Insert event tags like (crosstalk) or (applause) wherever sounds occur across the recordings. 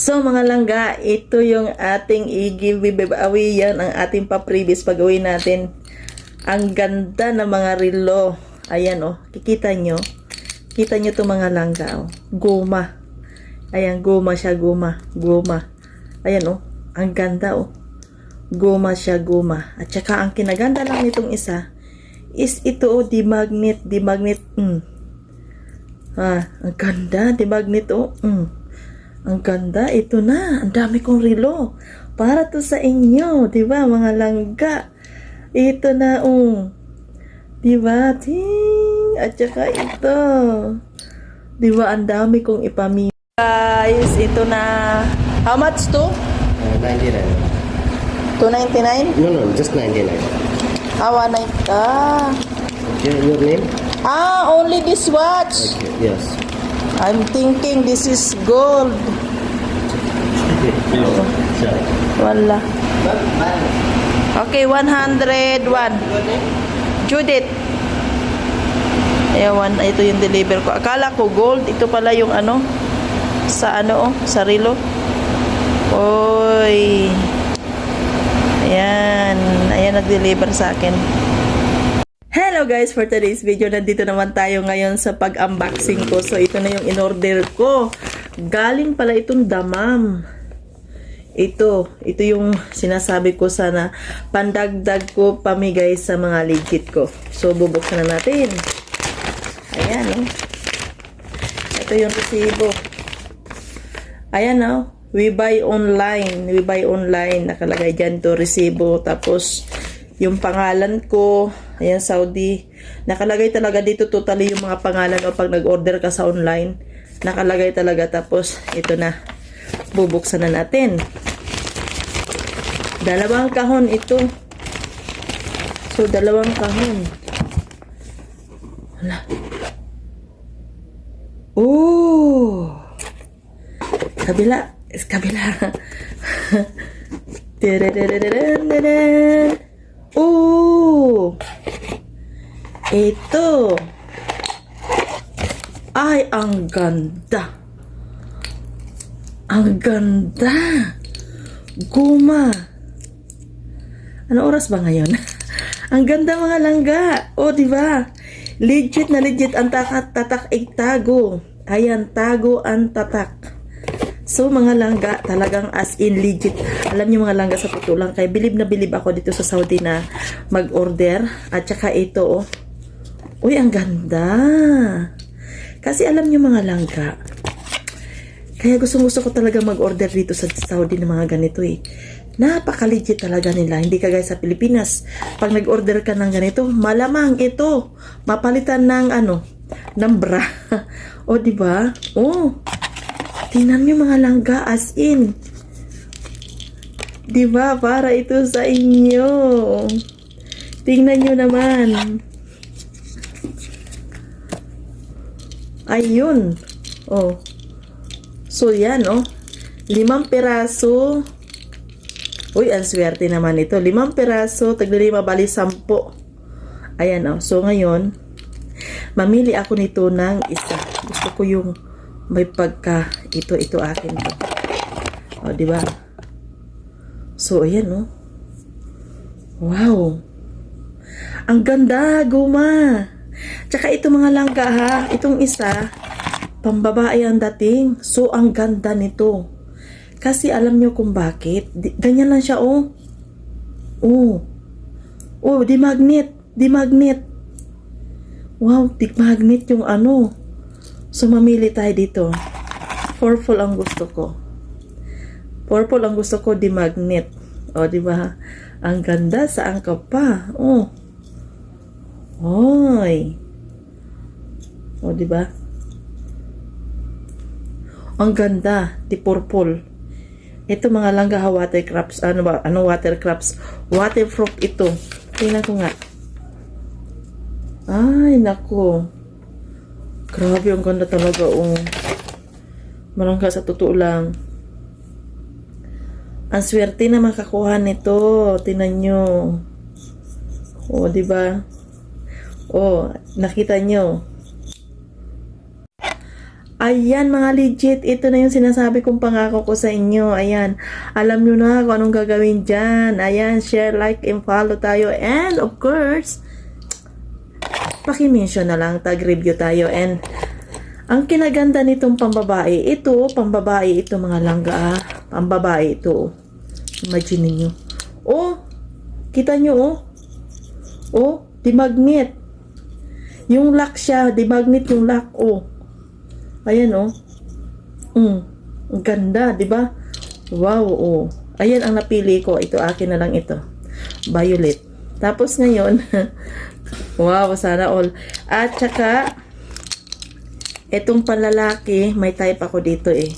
So mga langga, ito yung ating i-giveaway yan, ang ating pa-previous pag-uwi natin. Ang ganda ng mga relo. Ayan oh, kikita nyo. Kita nyo to mga langga oh. Guma. Ayan, guma siya, guma. Guma. Ayan oh, ang ganda oh. Guma siya, guma. At saka ang kinaganda lang nitong isa is ito oh, di magnet, di magnet. Mm. Ah, ang ganda, di magnet oh. Mm. Ang ganda, ito na. Ang dami kong relo. Para to sa inyo, 'di ba, mga langga. Ito na oh. 'Di ba? Ting! At saka ito. 'Di ba, ang dami kong ipamili. Guys, ito na. How much to? Uh, 99. 299? No, no, just 99. Ah, 190. Ah. Okay, your name? Ah, only this watch. Okay, yes. I'm thinking this is gold. Wala. Okay, 101. Judith. Ewan, ito yung deliver ko. Akala ko gold. Ito pala yung ano. Sa ano, oh, sa relo. Oy. Ayan. Ayan, nag-deliver sa akin. Hello guys! For today's video, nandito naman tayo ngayon sa pag-unboxing ko. So, ito na yung in-order ko. Galing pala itong damam. Ito, ito yung sinasabi ko sana pandagdag ko pamigay sa mga legit ko. So, bubuksan na natin. Ayan, oh. Ito yung resibo. Ayan, oh. We buy online. We buy online. Nakalagay dyan to resibo. Tapos, yung pangalan ko, ayan, Saudi. Nakalagay talaga dito totally yung mga pangalan o pag nag-order ka sa online. Nakalagay talaga. Tapos, ito na. Bubuksan na natin. Dalawang kahon ito. So, dalawang kahon. Wala. Oh! Kabila. Kabila. (laughs) Tadadadadadadadad. Oh! Ito. Ay, ang ganda. Ang ganda. Guma. Ano oras ba ngayon? (laughs) ang ganda mga langga. O, di ba? Legit na legit ang takat tatak ay tago. Ayan, tago ang tatak. So, mga langga, talagang as in legit. Alam niyo mga langga sa puto lang. Kaya bilib na bilib ako dito sa Saudi na mag-order. At saka ito, oh. Uy, ang ganda. Kasi alam niyo mga langga, kaya gusto gusto ko talaga mag-order dito sa Saudi ng mga ganito eh. Napaka-legit talaga nila. Hindi kagaya sa Pilipinas. Pag nag-order ka ng ganito, malamang ito. Mapalitan ng ano, ng bra. (laughs) o, di ba? Oh. Tingnan niyo mga langga as in. Di ba? Para ito sa inyo. Tingnan niyo naman. Ayun. Oh. So, yan, oh. Limang peraso. Uy, ang swerte naman ito. Limang peraso, taglilima, bali, sampo. Ayan, oh. So, ngayon, mamili ako nito ng isa. Gusto ko yung may pagka, ito, ito akin to. O, di ba? So, ayan, oh. Wow. Ang ganda, guma. Tsaka ito mga langga, ha. Itong isa, pambabae ang dating. So, ang ganda nito. Kasi alam nyo kung bakit. Di, ganyan lang siya, oh. Oh. Oh, di magnet. Di magnet. Wow, di magnet yung ano. So, mamili tayo dito. Purple ang gusto ko. Purple ang gusto ko, di magnet. O, di ba? Ang ganda, saan ka pa? Oh. Hoy. O, di ba? Ang ganda, di purple. Ito mga langga ha, watercrafts. Ano ba? Ano watercrafts? Waterproof ito. Tingnan ko nga. Ay, nako. Grabe, ang ganda talaga, oh. Malangga sa totoo lang. Ang swerte na makakuha nito. Tingnan nyo. Oh, di ba? Oh, nakita nyo. Ayan mga legit, ito na yung sinasabi kong pangako ko sa inyo. Ayan, alam nyo na kung anong gagawin dyan. Ayan, share, like, and follow tayo. And of course, pakimension na lang, tag-review tayo. And ang kinaganda nitong pambabae, ito, pambabae, ito mga langga, ah. pambabae ito. Imagine niyo. Oh, kita nyo, oh. Oh, di magnet. Yung lock siya, di magnet yung lock, oh. Ayan, oh. Mm, ang ganda, di ba? Wow, oh. Ayan ang napili ko. Ito, akin na lang ito. Violet. Tapos ngayon, (laughs) wow, sana all. At saka, Etong panlalaki, may type ako dito eh.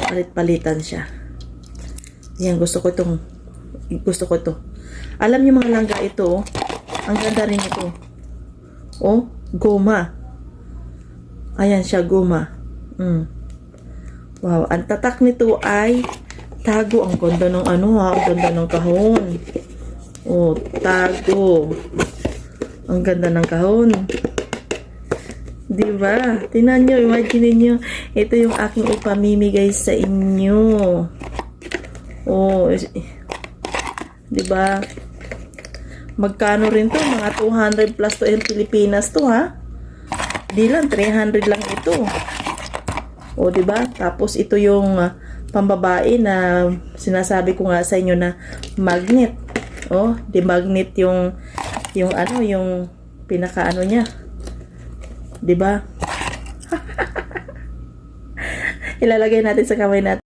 Palit-palitan siya. Yan, gusto ko itong, gusto ko to. Alam niyo mga langga ito, oh. ang ganda rin ito. Oh, goma. Ayan siya, goma. Mm. Wow, ang tatak nito ay tago. Ang ganda ng ano ha, ang ganda ng kahon. Oh, tago. Ang ganda ng kahon. Diba? Tinan nyo, imagine nyo. Ito yung aking ipamimigay sa inyo. Oh, diba? Magkano rin to? Mga 200 plus to in Pilipinas to ha? Di lang, 300 lang ito. O, di ba? Tapos ito yung ah, pambabae na sinasabi ko nga sa inyo na magnet. O, di magnet yung yung ano, yung pinaka ano niya. Di ba? (laughs) Ilalagay natin sa kamay natin.